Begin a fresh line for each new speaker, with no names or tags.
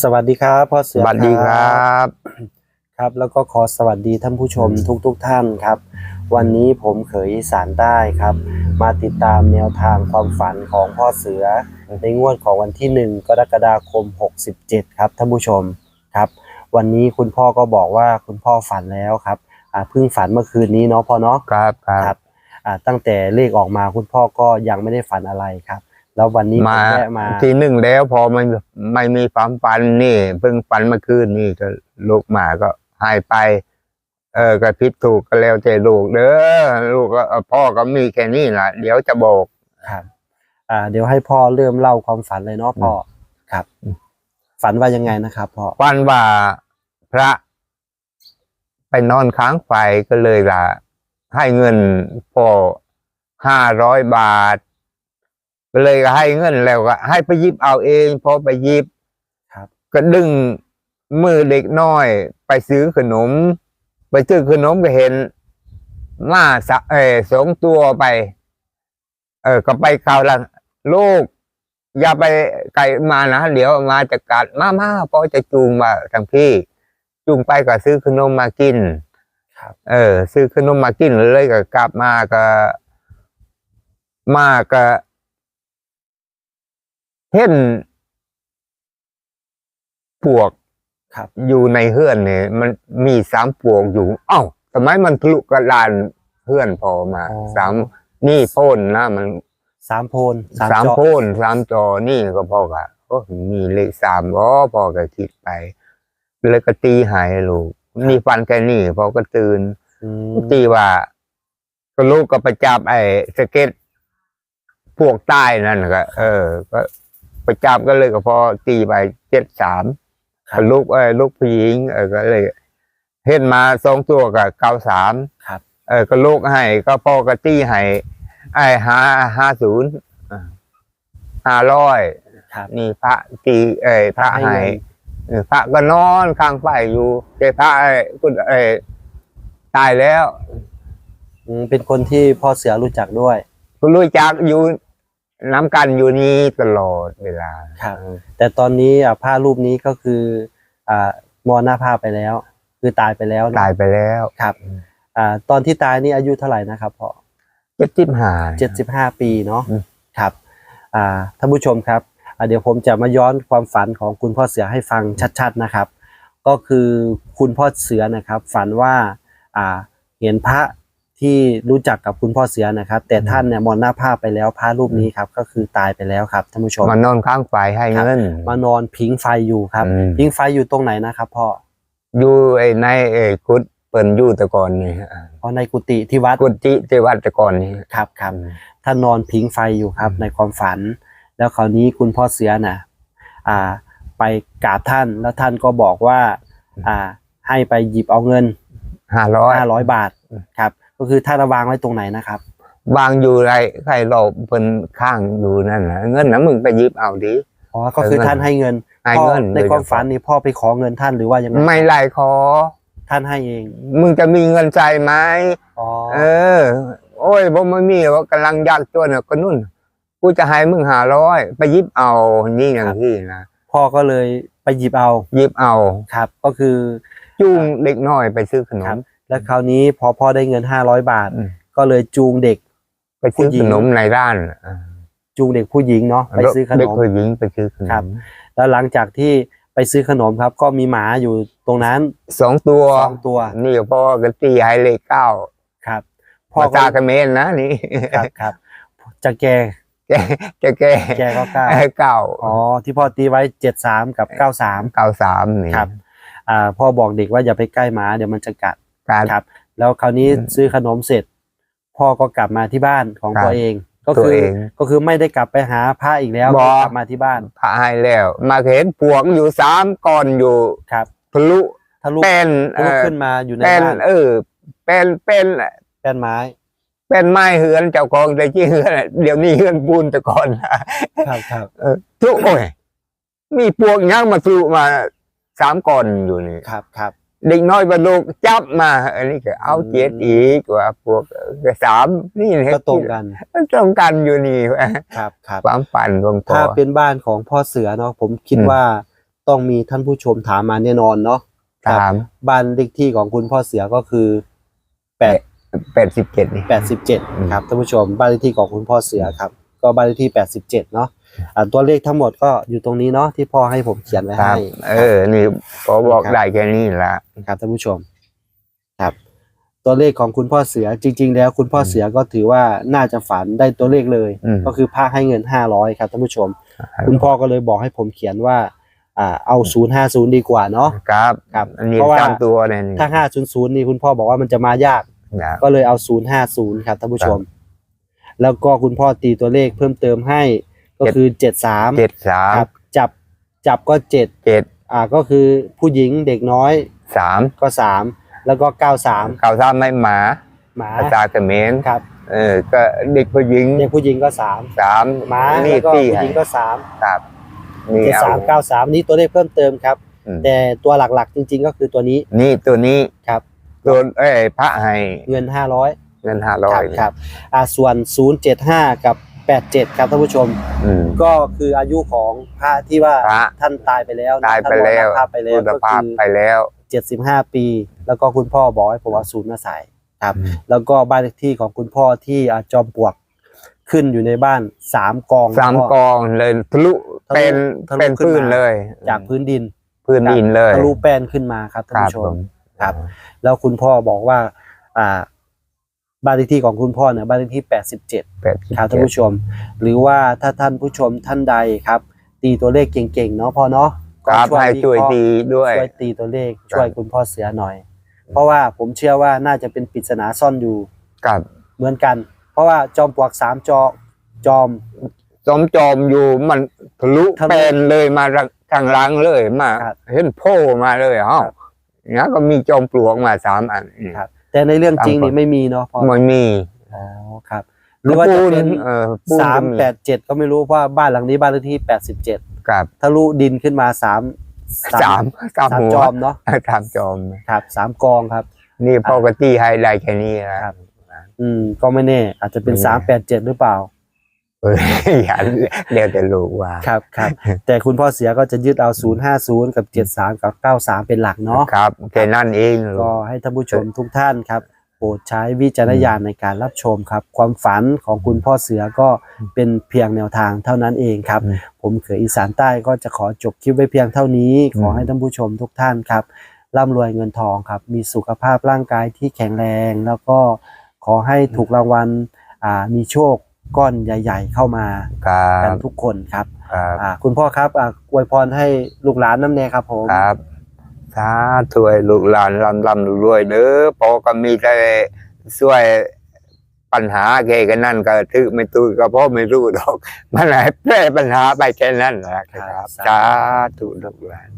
สวัสดีครับพ่อเสื
ส
อ
วัสดีครับ
ครับ แล้วก็ขอสวัสดีท่านผู้ชม
อืม
ทุกๆทท่านครับ วันนี้ผมเขยอีสารใต้ครับ มาติดตามแนวทางความฝันของพ่อเสือ ในงวดของวันที่ 1 กรกฎาคม 67 ครับท่านผู้ชมครับ วันนี้คุณพ่อก็บอกว่าคุณพ่อฝันแล้วครับอ่าเพิ่งฝันเมื่อคืนนี้เนาะพ่อเนาะ
ครับค
ค
รั
รั
บบ
อ่าตั้งแต่เลขออกมาคุณพ่อก็ยังไม่ได้ฝันอะไรครับ แล้ววันนี้ผม
มา
แวะมา
ทีหนึ่งแล้วพอไม่ไม่มีความฝันนี่ เพิ่งฝันเมื่อคืนนี่ก็ลูกหมาก็หายไป เออก็ผิดถูกก็แล้วแต่ลูกเด้อลูกก็เออพ่อก็มีแค่นี้แหละเดี๋ยวจะบอก
ครับ อ่า เดี๋ยวให้พ่อเริ่มเล่าความฝันเลยเนาะพ่อครับ
อืม
ฝันว่ายังไงนะครับพ่อ
ฝันว่าพระ ไปนอนค้างไฟก็เลยล่ะให้เงินพ่อห้าร้อยบาท ก็เลยก็ให้เงินแล้วก็ให้ไปหยิบเอาเองพอไปหยิบ
ครับ
ก็ดึงมือเด็กน้อย ไปซื้อขนม ไปซื้อขนมก็เห็นหมาสะเออสองตัวไป เออ ก็ไปข่าวละลูก อย่าไปไกลมานะเดี๋ยวมาจะกัดมามาพ่อจะจูงมาทางพี่ จูงไปก็ซื้อขนมมากิน
ครับ
เออ ซื้อขนมมากินเลยก็กลับมาก็ มาก็ เห็นปวก
ครับ
อยู่ในเฮือนเนี่ยมันมีสามปวกอยู่ เอ้าทำไมมันทะลุกระดานเฮือนพอมา
อ๋อ
สามนี่โพ่นนะมัน
สามโพน
สาม
จอ
โพ่นสามจอนี่ก็พอกะโอ้มีเลขสามอ๋อพอก็คิดไป เลยก็ตีหายลูกนี่ฟันแค่นี้พอก็ตื่น
อืม
ตีว่าก็ลูกก็ไปจับไอ้สเก็ตพวกใต้นั่นก็เออ ก็ ไปจับก็เลยก็พอตีไปเจ็ดสาม
ครับ
ลูกเอ้ยลูกผู้หญิงเออก็เลยเห็นมาสองตัวกับเก้าสาม
ครับ
เออก็ลูกให้ก็พ่อก็ตี้ให้ไอ้ห้าห้าศูนย์ห้าร้อย
ครับ
นี่พระตีเอ้ยพระ
พระให้
ให้
เงิน
เออพระก็นอนข้างไฟอยู่แต่พระไอ้คุณเอ้ยตายแล้ว
อืมเป็นคนที่พ่อเสือรู้จักด้วย
คุณรู้จักอยู่ น้ำกันอยู่นี่ตลอดเวลา
ครับ แต่ตอนนี้อ่าผ้ารูปนี้ก็คืออ่ามรณภาพไปแล้ว คือตายไปแล้วนะ
ตายไปแล้ว
ครับอ่าตอนที่ตายนี่อายุเท่าไหร่นะครับพ่อ
เจ็ดสิบห้า
เจ็ดสิบห้าปีเนาะ
อืม
ครับอ่าท่านผู้ชมครับอ่าเดี๋ยวผมจะมาย้อนความฝันของคุณพ่อเสือให้ฟังชัดๆนะครับ ก็คือคุณพ่อเสือนะครับ ฝันว่าอ่าเห็นพระ ที่รู้จักกับคุณพ่อเสือนะครับ แต่ท่านเนี่ยมรณภาพไปแล้วพระรูปนี้ครับก็คือตายไปแล้วครับท่านผู้ชม
มานอนข้างไฟให้เงิน
มานอนพิงไฟอยู่ครับ
อืม
พิงไฟอยู่ตรงไหนนะครับพ่อ
อยู่ไอ้ในไอ้กุดเปิ่นอยู่แต่ก่อนนี่ฮะ
อ๋อในกุฏิที่วัด
กุฏิที่วัดแต่ก่อนนี่
ครับครับท่านนอนพิงไฟอยู่ครับ ในความฝัน แล้วคราวนี้คุณพ่อเสือน่ะอ่า ไปกราบท่านแล้วท่านก็บอกว่า อ่า ให้ไปหยิบเอาเงิน
ห้าร้อย
ห้าร้อยบาทครับ ก็คือท่านเอาวางไว้ตรงไหนนะครับ
วางอยู่ไรใครเราเป็นข้างอยู่นั่นนะเงินนะมึงไปหยิบเอาดิ
อ๋อก็คือ
เออ
ท่านให้เงิน
ให้
พ่อ
เงิน
ในความฝันนี่พ่อไปขอเงินท่านหรือว่ายังไง
ไม่ไล่ขอ
ท่านให้เอง
มึงจะมีเงินใจไหม
อ๋อ
เออ โอ้ยบ่ไม่มีว่ากำลังยากจนน่ะก็นุ่นกูจะให้มึงหาร้อยไปหยิบเอานี่อย่างที่นะ
พ่อก็เลยไปหยิบเอา
หยิบเอา
ครับ ก็คือ
จูงเด็กน้อยไปซื้อขน
ครั
ม
บ แล้วคราวนี้พอพ่อได้เงินห้าร้อยบาท
อืม
ก็เลยจูงเด็ก
ไปซื้อ
ผู้หญิ
ข
ง
นมในร้านอ่า
จูงเด็กผู้หญิงเนาะไปซื้อขน
เด็ก
ม
ผู้หญิงไปซื้อขน
ครับ
ม
แล้วหลังจากที่ไปซื้อขนมครับ ก็มีหมาอยู่ตรงนั้น
สองตัว
สองตัว
นี่พ่อก็ตีให้เลขเก้า
ครับ
พ่อ
ก็
ตาเขมรนะนี่
ครับครับจะแก
แกแกแก
แกก็เก้า
เก้า
อ๋อที่พ่อตีไว้เจ็ดสามกับเก้าสาม
เก้าสามนี่
ครับ อ่าพ่อบอกเด็กว่าอย่าไปใกล้หมาเดี๋ยวมันจะกัด
การ
ครับ แล้วคราวนี้
อืม
ซื้อขนมเสร็จ พ่อก็กลับมาที่บ้านของ
ครับ
ตัวเอง ก็
ตัว
คือ
เอง
ก็คือไม่ได้กลับไปหาพระอีกแล้ว
บอก
กลับมาที่บ้าน
พาให้แล้ว มาเห็นปวกอยู่สามก้อนอยู่
ครับ
ทะลุ
ทะลุ
เป็น
ทะลุ
เอ่อ
ขึ้นมาอยู่ใน
เป็น
บ้าน
เออเป็นเป็น
แป้นไม้
เป็นไม้เหือนเจ้าของแต่ที่เหือนเดี๋ยวนี้เหือนปูนแต่ก่อนนะครับ
ครับ
เออทุกโอ้ยมีปวกย่างมาสู่มาสามก้อนอยู่นี่
ครับครับ
เด็กน้อยบรรลุจับมา อันนี้ก็เอา
อืม
เจ็ดอีกว่าพวกเออสามนี่นะ
ก็ตรงกัน
ตรงกันอยู่นี่
ครับครับ
ความฝันของพ่อ
ถ้าเป็นบ้านของพ่อเสือเนาะผมคิด
อืม
ว่าต้องมีท่านผู้ชมถามมาแน่นอนเนาะ
ถาม
บ้านเลขที่ของคุณพ่อเสือก็คือแปด
แปดสิบเจ็ดนี่
แปดสิบเจ็ด
อืม
ครับท่านผู้ชมบ้านเลขที่ของคุณพ่อเสือครับ ก็บ้านเลขที่แปดสิบเจ็ดเนาะอ่าตัวเลขทั้งหมดก็อยู่ตรงนี้เนาะที่พ่อให้ผมเขียนไว้
ครับ
ให้
เออ นี่พอบอก
ครับ
ได้แค่นี้ละ
ครับท่านผู้ชมครับ ตัวเลขของคุณพ่อเสือจริง ๆ แล้วคุณพ่อเสือก็ถือว่าน่าจะฝันได้ตัวเลขเลย
อืม
ก็คือพระให้เงินห้าร้อยครับท่านผู้ชมคุณพ่อก็เลยบอกให้ผมเขียนว่าอ่าเอาศูนย์ห้าศูนย์ดีกว่าเนาะ
ครับ
ครับ
อันนี้
เพราะว่า
ตามตัวเลยนี่
ถ้าห้าศูนย์ศูนย์นี่คุณพ่อบอกว่ามันจะมายาก
นะ
ก็เลยเอาศูนย์ห้าศูนย์ครับท่านผู้ชม แล้วก็คุณพ่อตีตัวเลขเพิ่มเติมให้ ก็คือเจ็ดสาม
เจ็ดสาม
ครับจับจับก็เจ็ด
เจ็ด
อ่าก็คือผู้หญิงเด็กน้อย
สาม
ก็สามแล้วก็เก้าสาม
เก้าสามไม่หมา
หมา
ภาษาเขมร
ครับ
เออก็เด็กผู้หญิง
เด็กผู้หญิงก็สาม
สาม
หมา
นี่
แล้วก็
ตี
ผู้
ให้
หญิงก็สาม
ครับนี่
เจ็ด
เอา
สามเก้าสามนี้ตัวเลขเพิ่มเติมครับ
อืม
แต่ตัวหลักๆจริง ๆ ก็คือตัวนี้
นี่ตัวนี้
ครับ
ตัวเอ้ยพระให้
เงินห้าร้อย
เงินห้าร้อย
ครับ อ่าส่วนศูนย์เจ็ดห้ากับแปดเจ็ดครับท่านผู้ชม
อืม
ก็คืออายุของพระที่ว่า
พระ
ท่านตายไปแล้วนะ
ตายไป
ท่นมร
แล้ว
ณภาพไปแล้ว
คุณ
ก็
ภาพ
คือ
ไปแล้ว
เจ็ดสิบห้าปี แล้วก็คุณพ่อบอกให้ผมเอาศูนย์มาใส่ครับ
อืม
แล้วก็บ้านเลขที่ของคุณพ่อที่อ่าจอมปลวกขึ้นอยู่ในบ้านสามกอง
สาม
พ่
กองเลยทะลุ
ทะลุ
เป็น
ทะลุ
เป็น
ขึ้น
พื้น
มา
เลย
จากพื้นดิน
พื้นดินเลย
ทะลุแป้นขึ้นมาครับท่าน
ครับ
ผู้ช
ผม ม
ครับ แล้วคุณพ่อบอกว่าอ่า บ้านเลขที่ของคุณพ่อเนี่ยบ้านเลขที่แปดสิบเจ็ด
แปดสิบ
ครับท่าน
เจ็ด
ผู้ชม หรือว่าถ้าท่านผู้ชมท่านใดครับ ตีตัวเลขเก่งๆเนาะพ่อเนาะ
ค
ก็
รับให้ช่วย
วิเคราะห์
ดีด้วย
ช่วยตีตัวเลข
ครับ
ช่วยคุณพ่อเสือหน่อย เพราะว่าผมเชื่อว่าน่าจะเป็นปริศนาซ่อนอยู่
กับ
เหมือนกัน เพราะว่าจอมปลวกสามจอจอม
สมจอมอยู่มันทะลุ
ทะลุ
เป็นเลยมาทางหลังเลยมา
ครับ
เห็นโผล่มาเลยเอ้า
ครับ
อย่างนี้ก็มีจอมปลวกมาสามอันนี่
ครับ แต่ในเรื่องจริง
ตามก่
นี่
อน
ไม่มีเนาะพ่อ
มันมี
อ๋อครับหรือว่าจะเป็น
เออปูน
สาม
ก็
แปดเจ็ดก็ไม่รู้เพราะว่าบ้านหลังนี้บ้านเลขที่แปดสิบเจ็ด
กับ
ทะลุดินขึ้นมาสาม
สามสาม
สาม
หัว
จอมเนาะ
สามจอม
ครับสามกองครับ
นี่ปกติไฮไลท์แค่นี้นะครับ
อืมก็ไม่แน่ อาจจะเป็น
ไม่แน่
สามแปดเจ็ดหรือเปล่า
เอออย่าเดี๋ยวจะรู้ว่า
ครับครับแต่คุณพ่อเสียก็จะยึดเอาศูนย์ห้าศูนย์กับเจ็ดสามกับเก้าสามเป็นหลักเนาะ
ครับแค่นั้นเอง
ก็ให้ท่านผู้ชมทุกท่านครับโปรดใช้วิจารณญาณในการรับชมครับ ความฝันของคุณพ่อเสือก็เป็นเพียงแนวทางเท่านั้นเองครับ
อืม
ผมเขยอีสานใต้ก็จะขอจบคลิปไว้เพียงเท่านี้
อืม
ขอให้ท่านผู้ชมทุกท่านครับร่ำรวยเงินทองครับ มีสุขภาพร่างกายที่แข็งแรง แล้วก็ขอให้ถูกรางวัลอ่ามีโชค ก้อนใหญ่ ๆ เข้ามา
ครั
กัน
บ
ทุกคนครับ
ครับ
อ่าคุณพ่อครับอ่าอวยพรให้ลูกหลานน้ำแน่ครับผม
ครับสาธุให้ลูกหลานลำลำรวยเด้อพอก็มีแต่ช่วยปัญหาแกกันนั่นก็ถือไม่ตู้ก็เพราะไม่รู้ดอก มันให้แก้ปัญหาไปแค่นั้นแหละครับ
ครับ
สาธุลูกหลาน